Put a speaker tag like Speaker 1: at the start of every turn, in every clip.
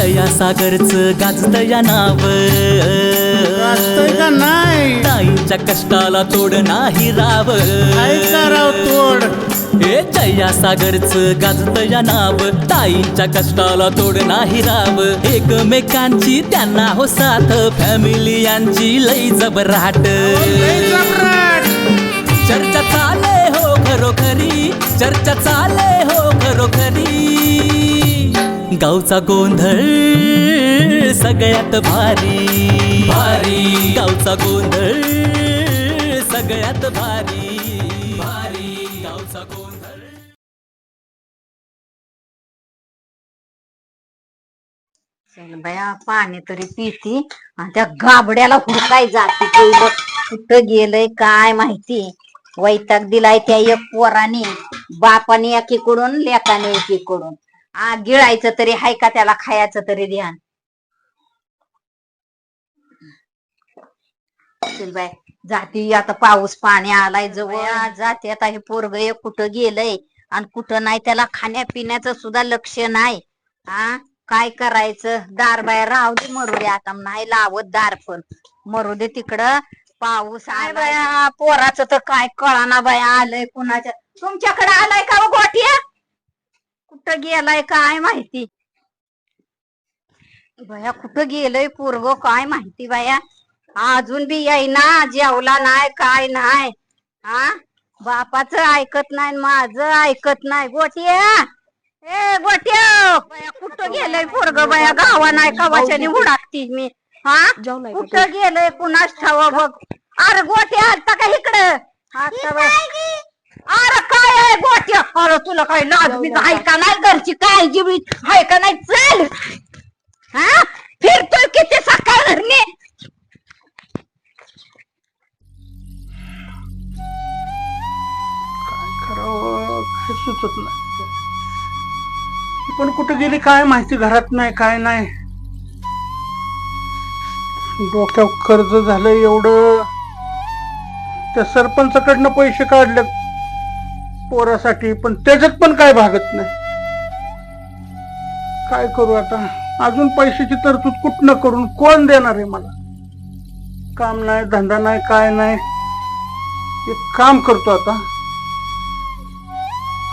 Speaker 1: जया सागरचं गाजत या नाव
Speaker 2: का नाही?
Speaker 1: ताईंच्या कष्टाला तोड नाही राव.
Speaker 2: कराव तोड?
Speaker 1: हे जया सागरचं गाजत या नाव. ताईंच्या कष्टाला तोड नाही राव. एकमेकांची त्यांना हो साथ फॅमिली यांची लई जबराट. चर्चा चाले हो खरोखरी चर्चा चाले हो खरोखरी. गावचा गोंधळ सगळ्यात भारी. भारी. गावचा गोंधळ सगळ्यात भारी. भारी. गावचा गोंधळ.
Speaker 3: चल बया पाणी तरी पिती. आणि त्या गाबड्याला हुडकाय जाते पहिलं कुठं गेलंय काय माहिती? वैताग दिलाय त्या एक पोराने. बापाने एकीकडून लेकाने एकीकडून. आ गिळायचं तरी हाय का त्याला खायचं तरी ध्यान. बाय. जाती आता पाऊस पाणी आलाय जवळ. जाते आता हे पोरग एक कुठं गेलंय आणि कुठं नाही त्याला खाण्यापिण्याचं सुद्धा लक्ष नाही. हा काय करायचं? दार बाहेर राहू दे मरू दे आता. नाही लावत दार पण. मरू दे तिकडं. पाऊस आय बाया? पोराचं तर काय कळाना बाया. आलंय कुणाच्या? तुमच्याकडे आलाय का हो गोठ्या कुठं गेलाय काय माहिती? बाया कुठं गेलंय पोरग? काय माहिती बाया? अजून बी येईना जेवला नाही काय नाही. हा बापाचं ऐकत नाही माझं ऐकत नाही. गोट्या! ए गोट्या! बाया कुठं गेलंय पोरग? बाया गावा नाही कवाच्याने हुडाकती मी. हा? कुठं गेलंय कुणाच ठावा बघ. अरे गोट्या आता का इकडं? आता बघ. अरे काय आहे गोट्या? अरे तुला काय लाज बी आहे का नाही घरची काळजी बी आहे का नाही? चल. हा? फिरतोय किती सकाळ
Speaker 2: काय करावं? काय सुचत नाही. पण कुठे गेली काय माहिती घरात नाही काय नाही. डोक्यावर कर्ज झालं एवढं. त्या सरपंचाकडनं पैसे काढले पोरासाठी पण त्याच्यात पण काय भागत नाही. काय करू आता? अजून पैशाची तरतूद कुठनं करून कोण देणार आहे मला? काम नाही धंदा नाही काय नाही. एक काम करतो आता.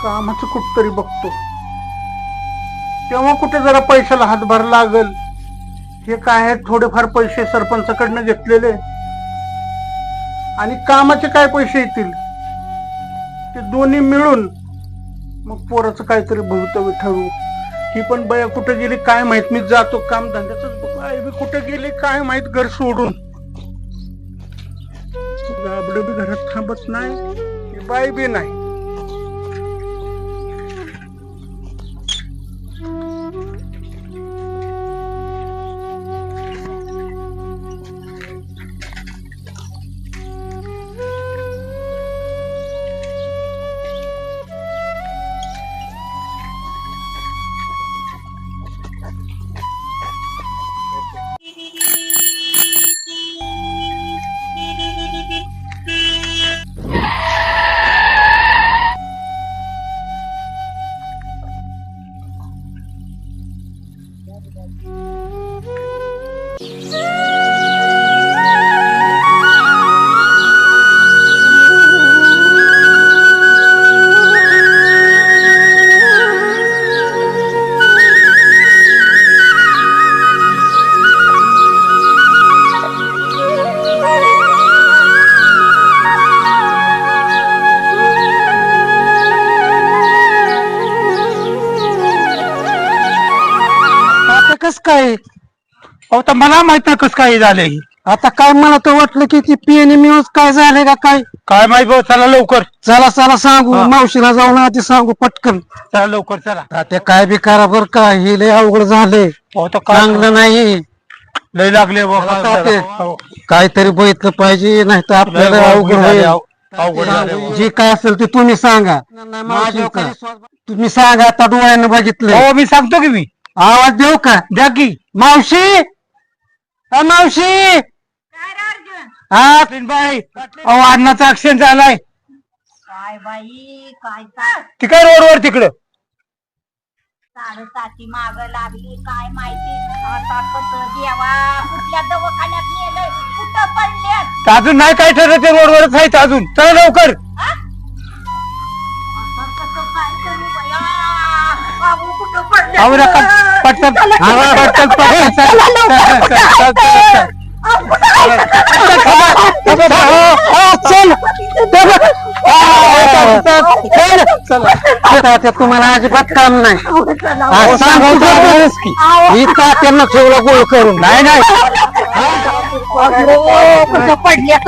Speaker 2: कामाचं कुठतरी बघतो. तेव्हा कुठे जरा पैशाला हातभार लागल. हे काय आहे? थोडेफार पैसे सरपंचाकडनं घेतलेले. आणि कामाचे काय पैसे येतील? ते दोन्ही मिळून मग पोराचं काहीतरी भवितव्य ठरू ही पण बया कुठे गेली काय माहीत? मी जातो काम धंद्याच आई बी कुठे गेली काय माहीत? घर सोडून. गाबड बी घरात थांबत नाही बाई बी नाही. काय? अहो तर मला माहीत नाही कस काय झालंय. आता काय मला तर वाटलं की ती पीएनए मिळून काय झालंय का काय? काय माहीत भाऊ चला लवकर. चला चला सांगू. मावशीला जाऊन आधी सांगू पटकन. चला लवकर चला. ते काय बी करा बर का हे लय अवघड झालंय. चांगलं नाही. लय लागले
Speaker 4: काहीतरी बघितलं पाहिजे नाही तर आपल्याला अवघड होईल.
Speaker 2: अवघड झाले
Speaker 4: जे काय असेल ते तुम्ही सांगा. माझ्या तुम्ही सांगा आता डोळ्यानं बघितलं
Speaker 2: हो मी सांगतो की मी.
Speaker 4: आवाज देऊ का?
Speaker 2: द्या की.
Speaker 4: मावशी! अ, मावशी!
Speaker 2: हा बाई अहो अन्नाचा ऍक्सिडेंट झालाय.
Speaker 3: काय बाई काय काय
Speaker 2: काय रोडवर तिकडं.
Speaker 3: साडेसाती माग लागली काय माहिती? आता कसं देवा कुठल्या दवाखान्यात नेलंय कुठं पडल्यात
Speaker 2: तर अजून नाही काय ठरलं ते रोडवरच आहेत अजून. चला लवकर.
Speaker 3: आता कसं काय करू
Speaker 2: अहो पटकन हा,
Speaker 3: चला,
Speaker 4: तुम्हाला अजिबात काम नाही
Speaker 3: चला,
Speaker 4: हा, सांगा उगाच की. ही तात्यांना ठेवला गोळ करून
Speaker 2: नाही नाही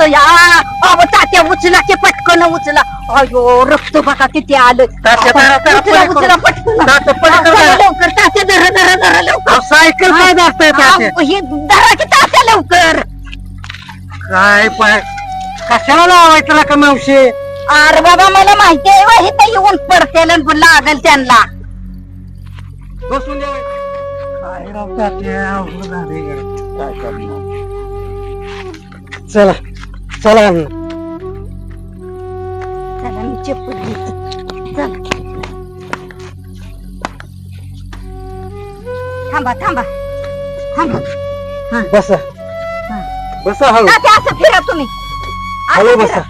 Speaker 3: या तात्या उचला की पटकन उचला अयो रक्त बघा किती आलं उचला. उचला पटकन लवकर तात्या धरा धरा धरा लवकर.
Speaker 4: सायकल काय दाखतंय तात्या?
Speaker 3: अहो, हे धरा की तात्या लवकर.
Speaker 4: काय पाय? कशाला लावायचं का मावशी?
Speaker 3: अरे बाबा मला माहिती आहे बा, इथं येऊन पडतेल आणि लागल त्यांना.
Speaker 4: बसून द्या काय राव तात्या, अवघड झालंय गड्या. काय करणार? चला चला. अण्णा.
Speaker 3: चला मी चप्पल घेते. चला. थांबा थांबा. थांबा.
Speaker 4: बसा. बसा हळू.
Speaker 3: असं फिरा तुम्ही. असं
Speaker 4: हळू
Speaker 3: फिरा.
Speaker 4: बसा.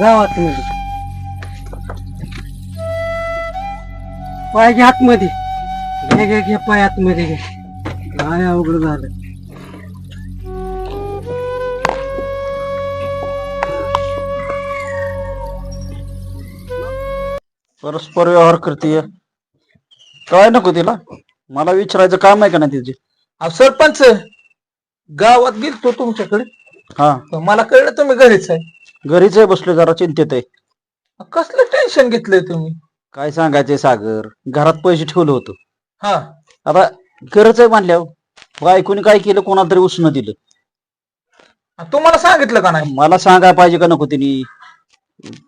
Speaker 4: जावा तुम्ही. पाय घ्या आतमध्ये. घे घे घे पाय आतमध्ये. घे काय अवघड झालं.
Speaker 5: परस्पर व्यवहार करते काय नको तिला. मला विचारायचं काम आहे का नाही तिचे?
Speaker 6: अहो सरपंच गावात गेलतो तुमच्याकडे.
Speaker 5: हा.
Speaker 6: मला कळलं तुम्ही घरीच आहे.
Speaker 5: घरीच आहे बसलो जरा चिंतेत आहे.
Speaker 6: कसलं टेन्शन घेतलंय तुम्ही?
Speaker 5: काय सांगायचंय सागर? घरात पैसे ठेवलं होतं.
Speaker 6: हा.
Speaker 5: आता गरज आहे मानल्यावर बायकोनी काय केलं कोणाला तरी उसणं दिलं.
Speaker 6: तुम्हाला सांगितलं का नाही?
Speaker 5: मला सांगायला पाहिजे का नको तिने?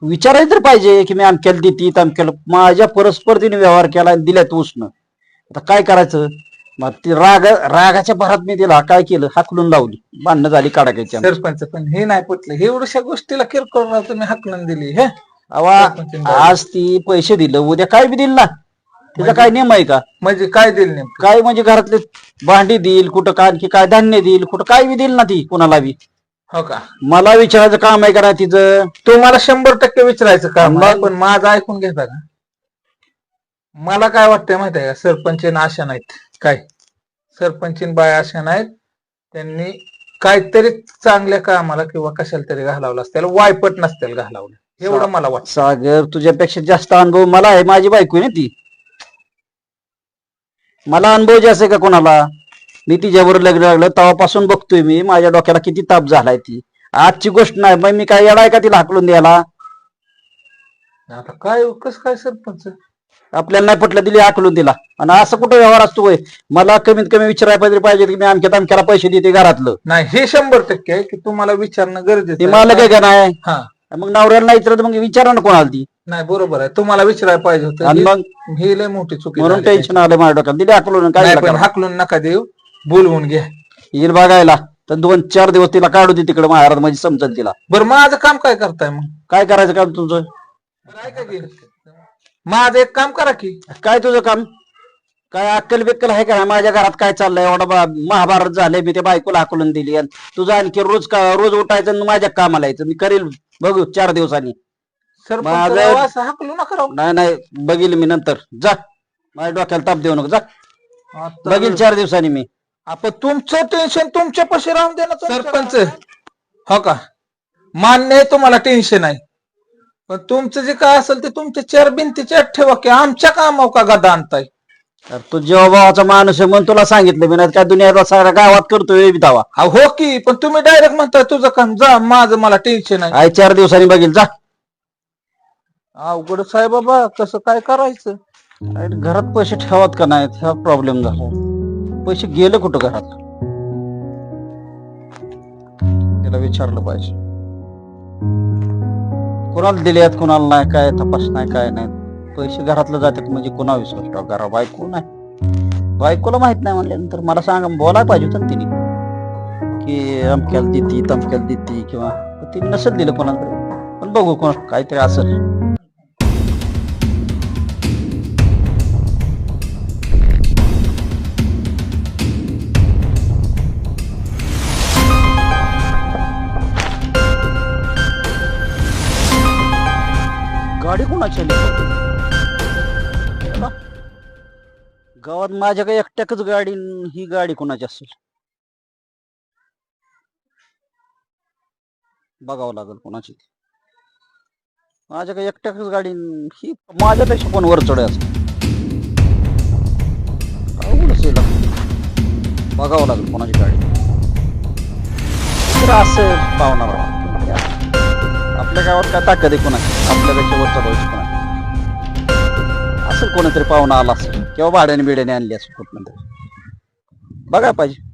Speaker 5: विचारायला तर पाहिजे की मी अमक्याला देते तमक्याला माझ्या परस्पर तिने व्यवहार केला आणि दिल्यात उसणं आता काय करायचं? मग ती राग रागाच्या भरात मी तिला काय केलं? हाकलून लावली. भांडणं झाली काढायच्या
Speaker 6: सरपंच पण हे नाही पटलं हे एवढ्याशा गोष्टीला किरकोळ राव तुम्ही हाकलून दिली हे.
Speaker 5: अवा आज ती पैसे दिलं उद्या काय बी दिल ना? त्याचा काय नियम आहे का?
Speaker 6: म्हणजे काय दिलं नेमकं?
Speaker 5: काय म्हणजे घरातले भांडी देईल कुठं काय आणखी काय धान्य देईल कुठं काय बी देईल ना ती कोणाला बी?
Speaker 6: हो का?
Speaker 5: मला विचारायचं काम आहे का नाही तिचं?
Speaker 6: तुम्हाला शंभर टक्के विचारायचं काम? आहे, पण माझं ऐकून घेता का मला काय वाटतंय माहिती आहे का सरपंचीन आशा नाहीत. काय? सरपंचीन बाय अशा नाहीत. त्यांनी काहीतरी चांगल्या कामाला किंवा कशाला तरी घालावलं असतं त्याला वायपट नसतील घालावलं. एवढं मला वाटतं.
Speaker 5: सागर तुझ्यापेक्षा जास्त अनुभव मला आहे. माझी बायको आहे ना ती. मला अनुभव जास्त आहे का कोणाला? मी तिच्यावर लग्न लागलं तेव्हापासून बघतोय मी माझ्या डोक्याला किती ताप झालाय ती. आजची गोष्ट नाही मग मी काय येडाय का तिला हाकलून द्यायला?
Speaker 6: आता काय कस काय सरपंच?
Speaker 5: आपल्याला नाही पटलं दिली हाकलून दिला. आणि असं कुठं व्यवहार असतो होय? मला कमीत कमी विचारायला पाहिजे पाहिजे की मी अमक्या तमक्याला पैसे देते घरातलं.
Speaker 6: नाही हे शंभर टक्के आहे की तुम्हाला विचारणं
Speaker 5: ते
Speaker 6: गरजेचं
Speaker 5: मला काय. का नाही?
Speaker 6: हा.
Speaker 5: मग नवऱ्याला नाही विचारत मग विचारा ना कोणाला ती?
Speaker 6: नाही बरोबर आहे. तुम्हाला विचारायला पाहिजे होतं.
Speaker 5: आणि
Speaker 6: ही-
Speaker 5: मग?
Speaker 6: ही लय मोठी चुकी
Speaker 5: म्हणून
Speaker 6: झाली.
Speaker 5: टेन्शन आलं माझ्या डोक्यात. दिली हाकलून काय
Speaker 6: नाही पण? हाकलून नका देऊ. बोलवून घ्या
Speaker 5: येईल बघायला. तर दोन चार दिवस तिला काढू दे तिकडे महाराज म्हणजे समजल तिला.
Speaker 6: बरं माझं काम काय करताय मग?
Speaker 5: काय करायचं काम
Speaker 6: काय केलं? माझं एक काम करा की.
Speaker 5: काय तुझं काम? काय अक्कल बिक्कल आहे का? माझ्या घरात काय चाललंय? एवढा बा- महाभारत झालंय मी त्या बायकोला हाकलून दिली. आणि तुझं आणखी रोज का रोज उठायचं आणि माझ्या कामाला यायचं. मी करेल. बघू चार दिवसांनी.
Speaker 6: सरपंच
Speaker 5: माझं-
Speaker 6: राव, असं हाकलू नका राव.
Speaker 5: नाही नाही. बघील मी नंतर. जा. माझ्या डोक्याला ताप देऊ नको. जा.
Speaker 6: आता-
Speaker 5: बघील चार दिवसांनी मी.
Speaker 6: आपण तुमचं टेन्शन तुमच्या पाशी राहून दे ना सरपंच. हो का? मान्य आहे तुम्हाला टेन्शन आहे. पण तुमचं जे काय असेल ते तुमच्या चार भिंतीच्या आत ठेवा की आमच्या कामावर का गदा आणताय?
Speaker 5: तर तू जेव्हा भावाचा माणूस आहे म्हणून तुला सांगितलं मी नाही काय दुनियाला सारा गावात करतोय बी दावा
Speaker 6: अहो, हो की पण तुम्ही डायरेक्ट म्हणताय तुझं काम जा माझं मला टेन्शन आहे.
Speaker 5: आई चार दिवसांनी बघील जा.
Speaker 6: अवघड साहेब बाबा कसं काय करायचं?
Speaker 5: घरात पैसे ठेवत का नाहीत? हा प्रॉब्लेम झाला. पैसे गेले कुठं घरात? त्याला विचारलं पाहिजे. कोणाला दिले आहेत कोणाला नाही काय तपास नाही काय नाही. पैसे घरातलं जातात म्हणजे कोणा विश्वास ठेवा? घरा बायको नाही. बायकोला माहीत नाही म्हणल्यानंतर मला सांगा बोलायला पाहिजे होतं तिने. की अमक्याला देती तमक्याला देती किंवा तिने नसेल दिलं कोणाला तरी. पण बघू कोण काहीतरी असेल गाडी कोणाची आली? गावात माझ्या काही एकट्याकच गाडी ही गाडी कोणाची असेल? बघावं लागेल कोणाची. माझ्या काही एकट्याकच गाडी ही ही माझ्यापेक्षा कोण वर चढ बघावं लागेल कोणाची गाडी. तर असं पाहुणार आपल्या गावात काय ताकद आहे कोणाची? आपल्यापेक्षा वर चढवायची कोणाची? असेल कोणीतरी पाहुणा आला असेल किंवा भाड्याने बिड्याने आणली असेल कुठनं तरी. बघा पाहिजे.